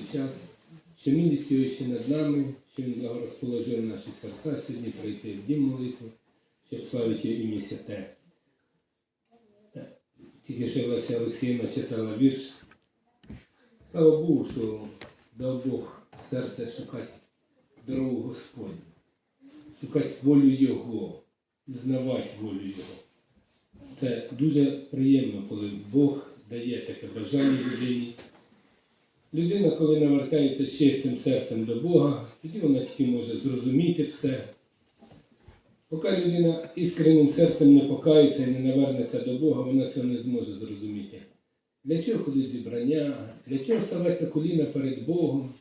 цей час, що милість ще над нами, що він благорозположив наші серця сьогодні прийти в дім молитви, щоб славити ім'я святе. Тільки що Леся Олексіївна читала вірш. Слава Богу, що дав Бог серце шукати дорогу Господню, шукати волю Його, знавати волю Його. Це дуже приємно, коли Бог дає таке бажання людині. Людина, коли навертається з чистим серцем до Бога, тоді вона тільки може зрозуміти все. Поки людина іскренним серцем не покається і не навернеться до Бога, вона цього не зможе зрозуміти. Для чого ходить зібрання? Для чого ставати на коліна перед Богом?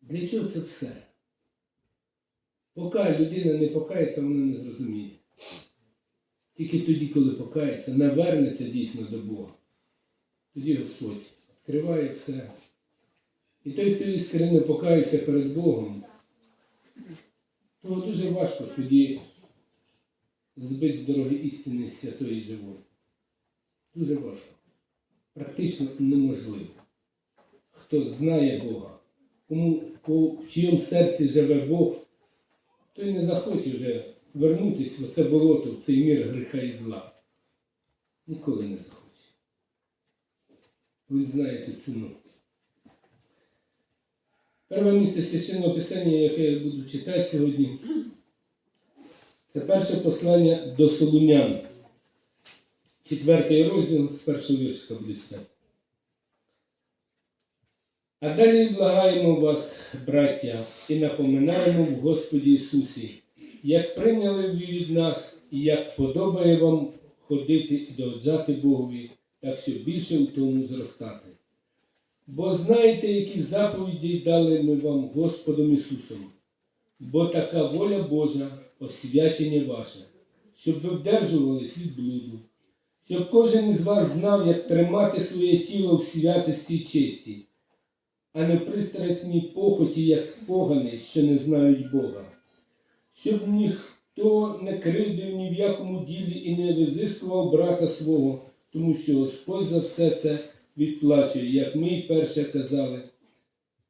Для чого це все? Поки людина не покається, вона не зрозуміє. Тільки тоді, коли покається, навернеться дійсно до Бога. Тоді Господь відкриває все. І той, хто іскренне покається перед Богом, того дуже важко тоді збити з дороги істини святої живої. Дуже важко. Практично неможливо. Хто знає Бога, кому в чиєму серці живе Бог, той не захоче вже вернутися в це болото, в цей мір гріха і зла. Ніколи не захоче. Ви знаєте ціну. Перше місце священного писання, яке я буду читати сьогодні, це перше послання до Солунян. Четвертий розділ з першого віршика буде. А далі благаємо вас, браття, і напоминаємо в Господі Ісусі, як прийняли ви від нас, і як подобає вам ходити і догоджати Богові, так щоб більше у тому зростати. Бо знаєте, які заповіді дали ми вам Господом Ісусом, бо така воля Божа, освячення ваше, щоб ви вдержувались від блуду, щоб кожен із вас знав, як тримати своє тіло в святості і честі, а не в пристрасній похоті, як погани, що не знають Бога, щоб ніхто не кривдив ні в якому ділі і не визискував брата свого, тому що Господь за все це відплачує, як ми й перше казали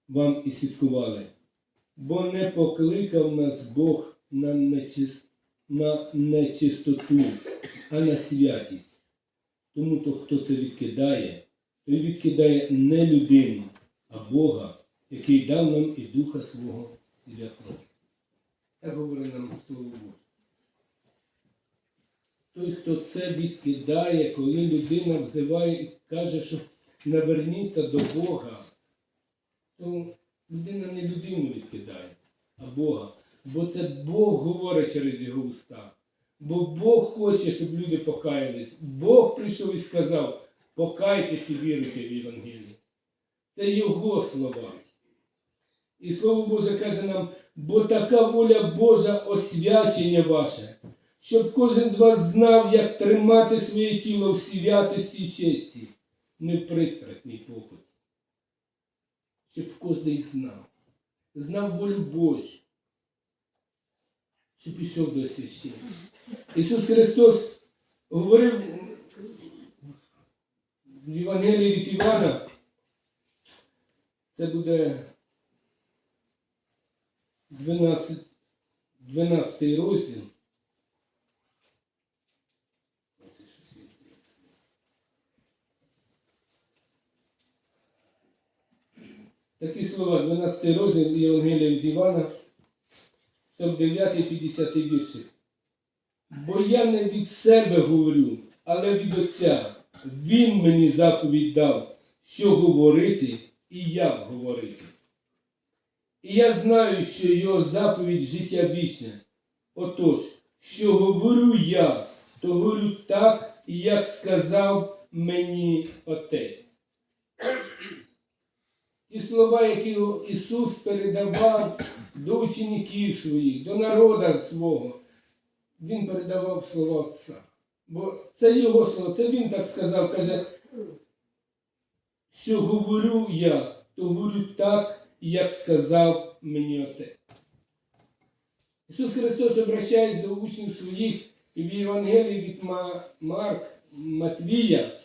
вам і свідкували. Бо не покликав нас Бог на, нечис... на нечистоту, а на святість. Тому то, хто це відкидає, той відкидає не людину, а Бога, який дав нам і Духа свого святого. Так говорить нам Слово Боже. Той, хто це відкидає, коли людина взиває і каже, що наверніться до Бога, то людина не людину відкидає, а Бога. Бо це Бог говорить через його уста. Бо Бог хоче, щоб люди покаялись. Бог прийшов і сказав, покайтесь і віруйте в Євангелії. Це Його слова. І Слово Боже каже нам, бо така воля Божа освячення ваше, щоб кожен з вас знав, як тримати своє тіло в святості і честі, не в пристрасній похоті. Щоб кожен знав, знав волю Божу, щоб пішов до священня. Ісус Христос говорив в Євангелії від Івана, це буде 12, 12 розділ. Такі слова, 12 розділ Євангелія від Івана, 49 50 віршик. Бо я не від себе говорю, але від Отця. Він мені заповідь дав, що говорити і як говорити. І я знаю, що його заповідь життя вічне. Отож, що говорю я, то говорю так, як сказав мені Отець. Ті слова, які Ісус передавав до учеників своїх, до народа свого, Він передавав слова Отця. Бо це Його слово, це Він так сказав, каже, що говорю я, то говорю так, як сказав мені Отець. Ісус Христос обращається до учнів своїх і в Євангелії від Марк, Матвія,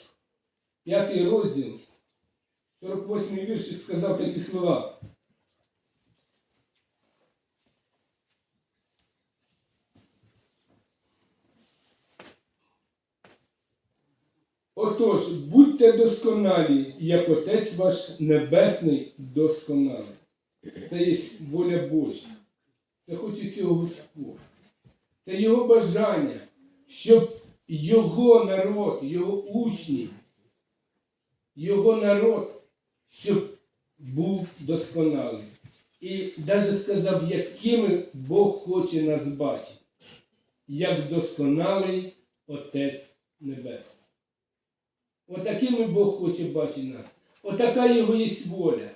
п'ятий розділ, 48-й віршик сказав такі слова. Отож, будьте досконалі, як Отець ваш Небесний досконалий. Це є воля Божа. Це хоче цього Господь. Це його бажання, щоб його народ, його учні, його народ, щоб був досконалий. І навіть сказав, якими Бог хоче нас бачити, як досконалий Отець Небесний. Отакими Бог хоче бачити нас. Отака його є воля.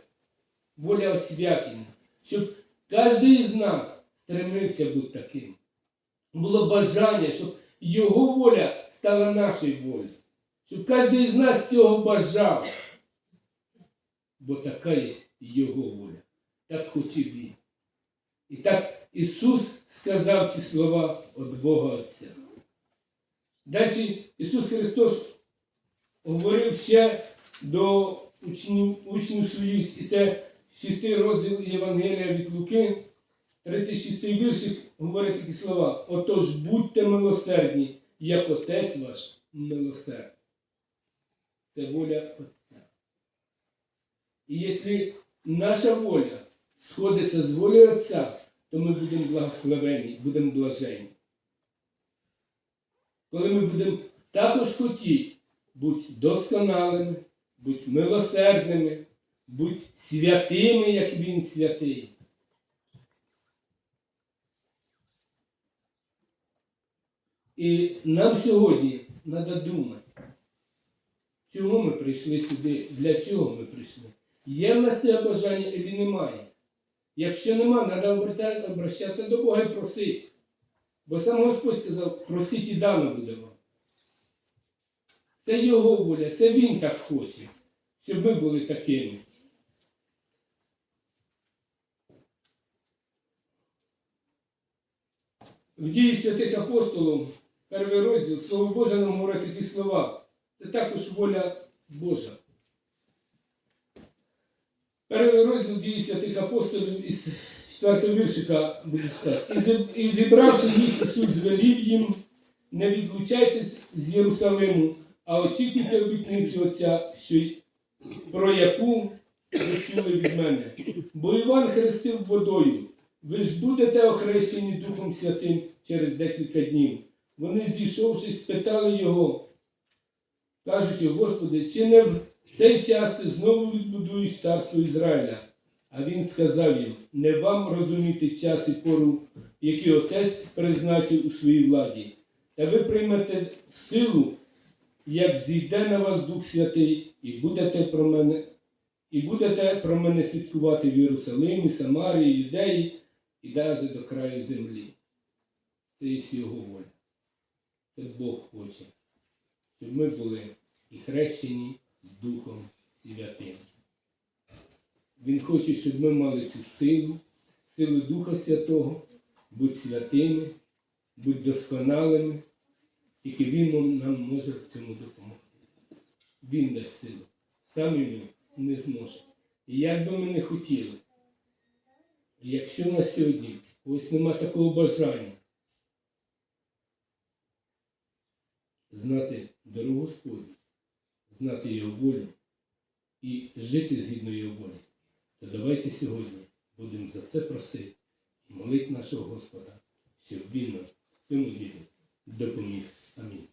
Воля освячення. Щоб кожен з нас стремився бути таким. Було бажання, щоб його воля стала нашою волею. Щоб кожен з нас цього бажав. Бо така є його воля. Так хоче він. І так Ісус сказав ці слова від Бога Отця. Далі Ісус Христос говорив ще до учнів, учнів своїх, і це шістий розділ Євангелія від Луки, 36 віршик говорить такі слова. Отож будьте милосердні, як Отець ваш милосердний. Це воля Отця. І якщо наша воля сходиться з волею Отця, то ми будемо благословені, будемо блажені. Коли ми будемо також хотіти будь досконалими, будь милосердними, будь святими, як Він святий. І нам сьогодні треба думати, чого ми прийшли сюди, для чого ми прийшли. Є в нас це бажання або немає. Якщо нема, треба обращатися до Бога і просити. Бо сам Господь сказав, просіть і дано буде вам. Це його воля, це він так хоче, щоб ми були такими. В дії святих апостолів, перший розділ, Слово Боже нам говорить такі слова. Це також воля Божа. Перший розділ дії святих апостолів із 4 віршика буде сказати. «І зібравши їх, Ісус звелів їм, не відлучайтесь з Єрусалиму, а очікуйте обітницю Отця, що про яку ви чули від мене. Бо Іван хрестив водою. Ви ж будете охрещені Духом Святим через декілька днів. Вони, зійшовши, спитали його, кажучи, Господи, чи не в цей час ти знову відбудуєш царство Ізраїля? А він сказав їм, не вам розуміти час і пору, який Отець призначив у своїй владі. Та ви приймете силу, як зійде на вас Дух Святий, і будете про мене, і будете про мене свідкувати в Єрусалимі, Самарії, Юдеї і навіть до краю землі. Це є його воля. Це Бог хоче, щоб ми були і хрещені Духом Святим. Він хоче, щоб ми мали цю силу, силу Духа Святого, будь святими, будь досконалими. Тільки Він нам- може в цьому допомогти. Він дасть силу. Самі ми не зможемо. І як би ми не хотіли, якщо на сьогодні ось нема такого бажання знати дорогу Господню, знати його волю і жити згідно його волі, то давайте сьогодні будемо за це просити і молити нашого Господа, щоб він нам в цьому ділі допоміг. Амінь.